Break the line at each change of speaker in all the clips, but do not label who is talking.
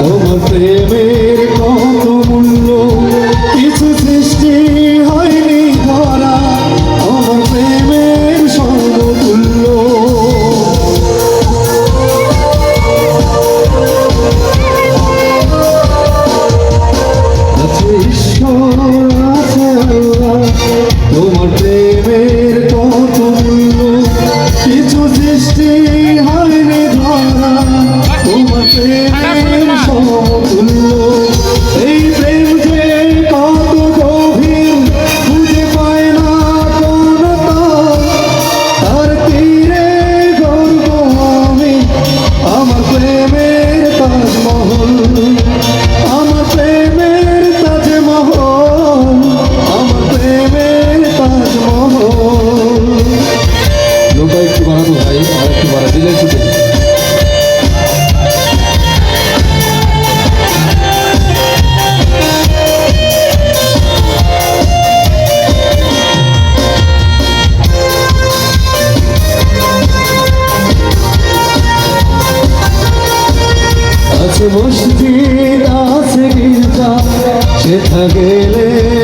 Como prêmio বিজয় কুটুম আছে মসজিদ আছে গির্জা সে গেলে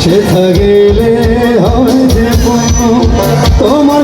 সে গেলে হবে যে তোমার